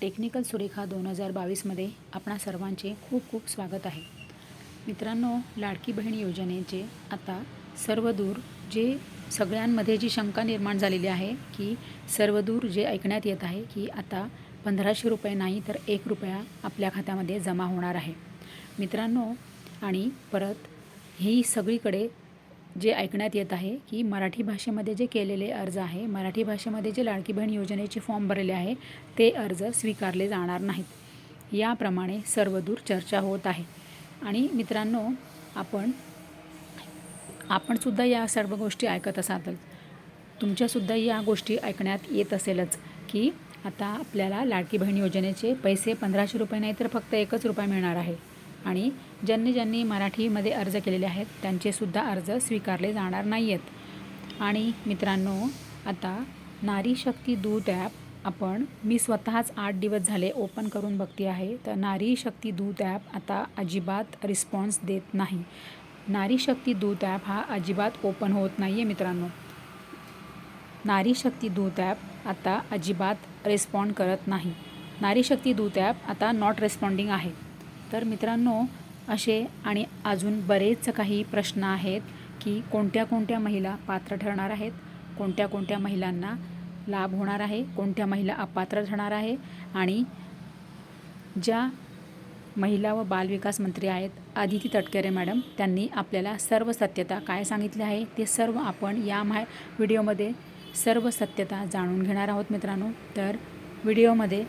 Technical Surekha दोन हजार बावीसमध्ये आपणा सर्वांचे खूप खूप स्वागत आहे. मित्रांनो लाडकी बहीण योजनेचे आता सर्वदूर जे सगळ्यांमध्ये जी शंका निर्माण झालेली आहे की सर्वदूर जे ऐकण्यात येत आहे की आता पंधराशे रुपये नाही तर एक रुपया आपल्या खात्यामध्ये जमा होणार आहे. मित्रांनो आणि परत ही सगळीकडे जे ऐकण्यात येत आहे की मराठी भाषेमध्ये जे केलेले अर्ज आहे मराठी भाषेमध्ये जे लाडकी बहीण योजनेचे फॉर्म भरलेले आहे ते अर्ज स्वीकारले जाणार नाहीत. याप्रमाणे सर्वदूर चर्चा होत आहे. आणि मित्रांनो आपण आपणसुद्धा या सर्व गोष्टी ऐकत असाल. तुमच्यासुद्धा या गोष्टी ऐकण्यात येत असेलच की आता आपल्याला लाडकी बहीण योजनेचे पैसे पंधराशे रुपये नाही तर फक्त एकच रुपया मिळणार आहे. आणि ज्यांनी ज्यांनी मराठीमध्ये अर्ज केलेले आहेत त्यांचेसुद्धा अर्ज स्वीकारले जाणार नाही आहेत आणि मित्रांनो आता नारी शक्ती दूत ॲप आपण मी स्वतःच आठ दिवस झाले ओपन करून बघते आहे तर नारी शक्ती दूत ॲप आता अजिबात रिस्पॉन्स देत नाही. नारी शक्ती दूत ॲप हा अजिबात ओपन होत नाही आहे मित्रांनो. नारी शक्ती दूत ॲप आता अजिबात रिस्पॉन्ड करत नाही. नारी शक्ती दूत ॲप आता नॉट रिस्पॉन्डिंग आहे. तर मित्रांनो असे आणि अजून बरेच काही प्रश्न आहेत की कोणत्या कोणत्या महिला पात्र ठरणार आहेत कोणत्या कोणत्या महिलांना लाभ होणार आहे कोणत्या महिला अपात्र ठरणार आहे आणि ज्या महिला व बालविकास मंत्री आहेत आदिती तटकरे मॅडम त्यांनी आपल्याला सर्व सत्यता काय सांगितले आहे ते सर्व आपण या मा व्हिडिओमध्ये सर्व सत्यता जाणून घेणार आहोत मित्रांनो. तर व्हिडिओमध्ये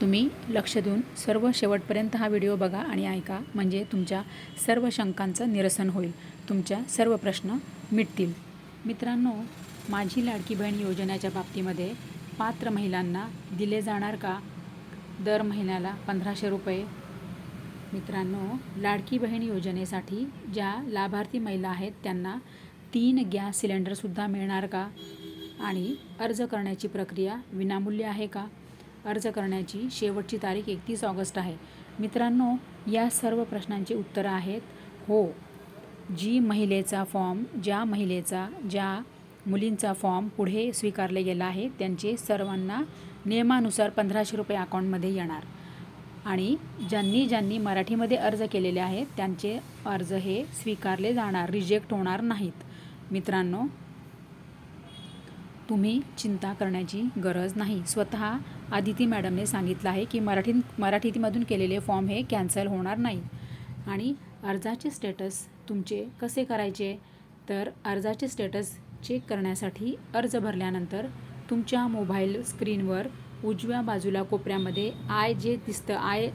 तुम्ही लक्ष देऊन सर्व शेवटपर्यंत हा व्हिडिओ बघा आणि ऐका. म्हणजे तुमच्या सर्व शंकांचं निरसन होईल. तुमच्या सर्व प्रश्न मिटतील. मित्रांनो माझी लाडकी बहीण योजनेच्या बाबतीमध्ये पात्र महिलांना दिले जाणार का? दर महिन्याला पंधराशे रुपये. मित्रांनो लाडकी बहीण योजनेसाठी ज्या लाभार्थी महिला आहेत त्यांना तीन गॅस सिलेंडरसुद्धा मिळणार का? आणि अर्ज करण्याची प्रक्रिया विनामूल्य आहे का? अर्ज करण्याची शेवटची तारीख एकतीस ऑगस्ट आहे. मित्रांनो या सर्व प्रश्नांची उत्तरं आहेत. हो जी महिलेचा फॉर्म ज्या महिलेचा ज्या मुलींचा फॉर्म पुढे स्वीकारले गेला आहे त्यांचे सर्वांना नियमानुसार पंधराशे रुपये अकाउंटमध्ये येणार. आणि ज्यांनी ज्यांनी मराठीमध्ये अर्ज केलेले आहेत त्यांचे अर्ज हे स्वीकारले जाणार रिजेक्ट होणार नाहीत. मित्रांनो तुम्ही चिंता करण्याची गरज नाही. स्वतः आदिती मॅडमने सांगितलं आहे की मराठी मराठीमधून केलेले फॉर्म हे कॅन्सल होणार नाही. आणि अर्जाचे स्टेटस तुमचे कसे करायचे? तर अर्जाचे स्टेटस चेक करण्यासाठी अर्ज भरल्यानंतर तुमच्या मोबाईल स्क्रीनवर उजव्या बाजूला कोपऱ्यामध्ये आय जे दिसतं आय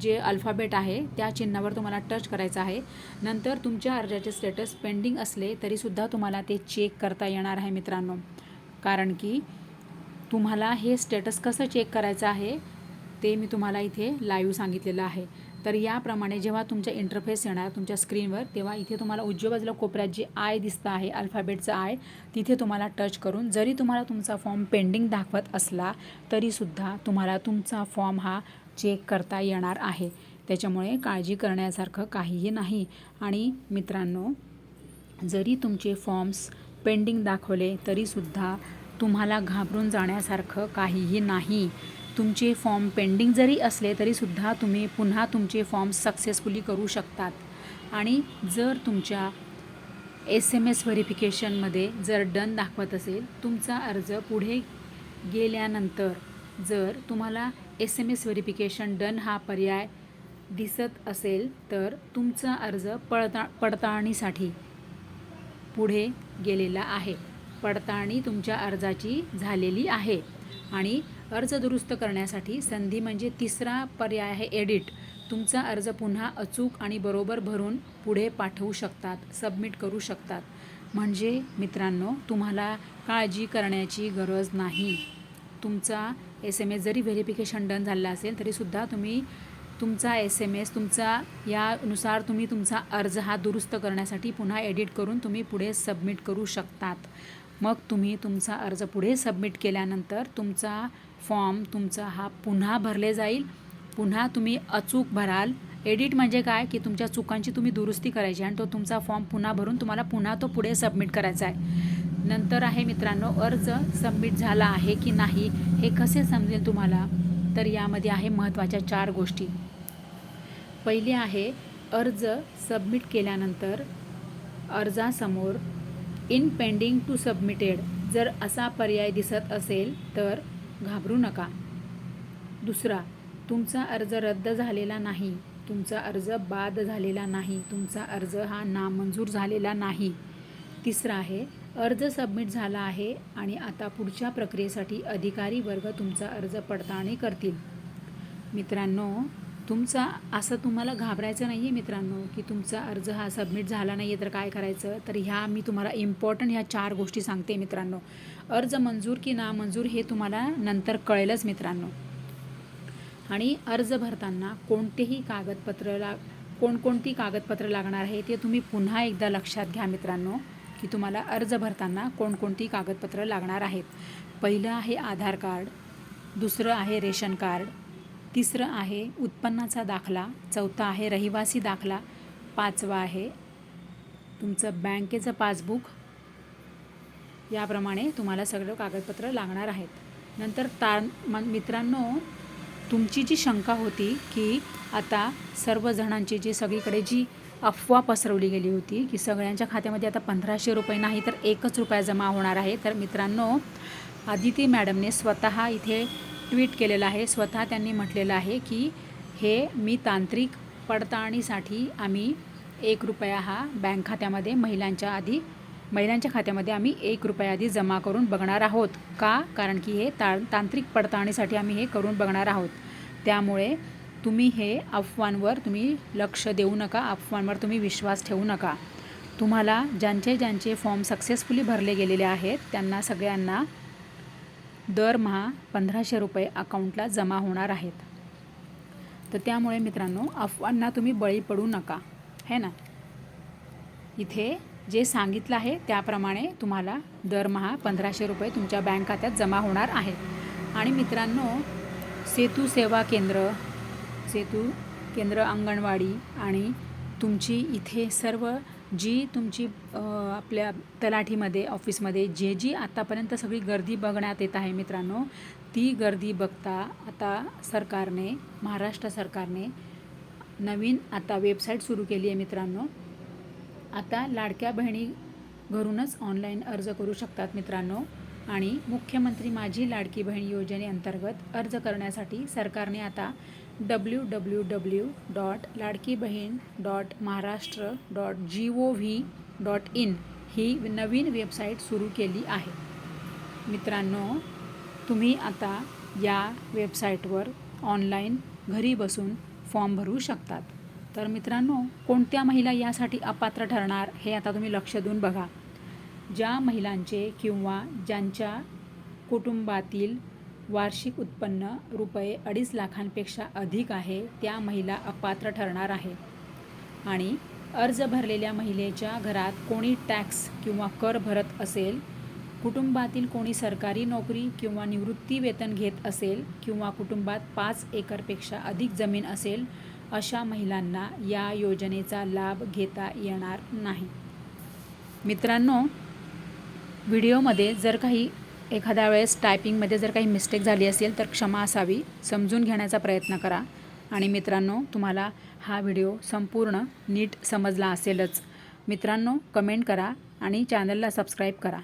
जे अल्फाबेट आहे त्या चिन्हावर तुम्हाला टच करायचं आहे. नंतर तुमच्या अर्जाचे स्टेटस पेंडिंग असले तरीसुद्धा तुम्हाला ते चेक करता येणार आहे मित्रांनो. कारण की तुम्हाला हे स्टेटस कसं चेक करायचं आहे ते मी तुम्हाला इथे लाईव्ह सांगितलेलं आहे. तर याप्रमाणे जेव्हा तुमच्या इंटरफेस येणार तुमच्या स्क्रीनवर तेव्हा इथे तुम्हाला उजव्या बाजूला कोपऱ्यात जे आय दिसतं आहे अल्फाबेटचं आय तिथे तुम्हाला टच करून जरी तुम्हाला तुमचा फॉर्म पेंडिंग दाखवत असला तरीसुद्धा तुम्हाला तुमचा फॉर्म हा चेक करता येणार आहे. त्याच्यामुळे काळजी करण्यासारखं काहीही नाही. आणि मित्रांनो जरी तुमचे फॉर्म्स पेंडिंग दाखवले तरीसुद्धा तुम्हाला घाबरून जाण्यासारखं काहीही नाही. तुमचे फॉर्म पेंडिंग जरी असले तरीसुद्धा तुम्ही पुन्हा तुमचे फॉर्म सक्सेसफुली करू शकतात. आणि जर तुमच्या एस एम एस व्हेरिफिकेशनमध्ये जर डन दाखवत असेल तुमचा अर्ज पुढे गेल्यानंतर जर तुम्हाला S M S verification done हा पर्याय दिसत असेल तर तुमचा अर्ज पडता पडताळणीसाठी पुढे गेलेला आहे. पडताळणी तुमच्या अर्जाची झालेली आहे. आणि अर्ज दुरुस्त करण्यासाठी संधी म्हणजे तिसरा पर्याय आहे एडिट. तुमचा अर्ज पुन्हा अचूक आणि बरोबर भरून पुढे पाठवू शकतात सबमिट करू शकतात. म्हणजे मित्रांनो तुम्हाला काळजी करण्याची गरज नाही. तुमचा एस एम एस जरी व्हेरिफिकेशन डन झालेला असेल तरीसुद्धा तुम्ही तुमचा एस एम एस तुमचा यानुसार तुम्ही तुमचा अर्ज हा दुरुस्त करण्यासाठी पुन्हा एडिट करून तुम्ही पुढे सबमिट करू शकतात. मग तुम्ही तुमचा अर्ज पुढे सबमिट केल्यानंतर तुमचा फॉर्म तुमचा हा पुन्हा भरले जाईल. पुन्हा तुम्ही अचूक भराल. एडिट म्हणजे काय? की तुमच्या चुकांची तुम्ही दुरुस्ती करायची आणि तो तुमचा फॉर्म पुन्हा भरून तुम्हाला पुन्हा तो पुढे सबमिट करायचा आहे. नंतर आहे मित्रांनो अर्ज सबमिट झाला आहे की नाही हे कसे समजेल तुम्हाला? तर यामध्ये आहे महत्त्वाच्या चार गोष्टी. पहिली आहे अर्ज सबमिट केल्यानंतर अर्जासमोर इन पेंडिंग टू सबमिटेड. जर असा पर्याय दिसत असेल तर घाबरू नका. दुसरा तुमचा अर्ज रद्द झालेला नाही. तुमचा अर्ज बाद झालेला नाही. तुमचा अर्ज हा नामंजूर झालेला नाही. तिसरा आहे अर्ज सबमिट झाला आहे आणि आता पुढच्या प्रक्रियेसाठी अधिकारी वर्ग तुमचा अर्ज पडताळणी करतील. मित्रांनो तुमचा असं तुम्हाला घाबरायचं नाही आहे मित्रांनो की तुमचा अर्ज हा सबमिट झाला नाही आहे तर काय करायचं? तर ह्या मी तुम्हाला इम्पॉर्टंट ह्या चार गोष्टी सांगते मित्रांनो. अर्ज मंजूर की ना मंजूर हे तुम्हाला नंतर कळेलच मित्रांनो. आणि अर्ज भरताना कोणतेही कागदपत्र ला कोणकोणती कागदपत्र लागणार आहे ते तुम्ही पुन्हा एकदा लक्षात घ्या मित्रांनो की तुम्हाला अर्ज भरताना कोणकोणती कागदपत्र लागणार आहेत. पहिलं आहे आधार कार्ड दुसरं आहे रेशन कार्ड तिसरं आहे उत्पन्नाचा दाखला चौथा आहे रहिवासी दाखला पाचवा आहे तुमचं बँकेचं पासबुक. याप्रमाणे तुम्हाला सगळं कागदपत्र लागणार आहेत. नंतर तार मित्रांनो तुमची जी शंका होती की आता सर्वजणांची जी सगळीकडे जी अफवा पसरवली गेली होती की सगळ्यांच्या खात्यामध्ये आता पंधराशे रुपये नाही तर एकच रुपया जमा होणार आहे. तर मित्रांनो आदिती मॅडमने स्वतः इथे ट्विट केलेलं आहे. स्वतः त्यांनी म्हटलेलं आहे की हे मी तांत्रिक पडताळणीसाठी आम्ही एक रुपया हा बँक खात्यामध्ये महिलांच्या आधी महिलांच्या खात्यामध्ये आम्ही एक रुपया आधी जमा करून बघणार आहोत. का? कारण की हे ता तांत्रिक पडताळणीसाठी आम्ही हे करून बघणार आहोत. त्यामुळे तुम्ही हे अफवांवर तुम्ही लक्ष देऊ नका अफवांवर तुम्ही विश्वास ठेवू नका. तुम्हाला ज्यांचे ज्यांचे फॉर्म सक्सेसफुली भरले गेलेले आहेत त्यांना सगळ्यांना दरमहा पंधराशे रुपये अकाउंटला जमा होणार आहेत. तर त्यामुळे मित्रांनो अफवांना तुम्ही बळी पडू नका है ना? इथे जे सांगितलं आहे त्याप्रमाणे तुम्हाला दरमहा पंधराशे रुपये तुमच्या बँक खात्यात जमा होणार आहेत. आणि मित्रांनो सेतू सेवा केंद्र सेतू केंद्र अंगणवाडी आणि तुमची इथे सर्व जी तुमची आपल्या तलाठीमध्ये ऑफिसमध्ये जे जी आतापर्यंत सगळी गर्दी बघण्यात येत आहे मित्रांनो ती गर्दी बघता आता सरकारने महाराष्ट्र सरकारने नवीन आता वेबसाईट सुरू केली आहे मित्रांनो. आता लाडक्या बहिणी घरूनच ऑनलाईन अर्ज करू शकतात मित्रांनो. आणि मुख्यमंत्री माझी लाडकी बहीण योजनेअंतर्गत अर्ज करण्यासाठी सरकारने आता W W W dot Ladki Bahin dot Maharashtra dot G O V dot in ही नवीन वेबसाईट सुरू केली आहे. मित्रांनो तुम्ही आता या वेबसाईटवर ऑनलाईन घरी बसून फॉर्म भरू शकतात. तर मित्रांनो कोणत्या महिला यासाठी अपात्र ठरणार हे आता तुम्ही लक्ष देऊन बघा. ज्या महिलांचे किंवा ज्यांच्या कुटुंबातील वार्षिक उत्पन्न रुपये अडीच लाखांपेक्षा अधिक आहे त्या महिला अपात्र ठरणार आहे. आणि अर्ज भरलेल्या महिलेच्या घरात कोणी टॅक्स किंवा कर भरत असेल कुटुंबातील कोणी सरकारी नोकरी किंवा निवृत्ती वेतन घेत असेल किंवा कुटुंबात पाच एकरपेक्षा अधिक जमीन असेल अशा महिलांना या योजनेचा लाभ घेता येणार नाही. मित्रांनो व्हिडिओमध्ये जर काही एखाद्या वेळेस टायपिंगमध्ये जर काही मिस्टेक झाली असेल तर क्षमा असावी समजून घेण्याचा प्रयत्न करा. आणि मित्रांनो तुम्हाला हा व्हिडिओ संपूर्ण नीट समजला असेलच. मित्रांनो कमेंट करा आणि चॅनलला सबस्क्राईब करा.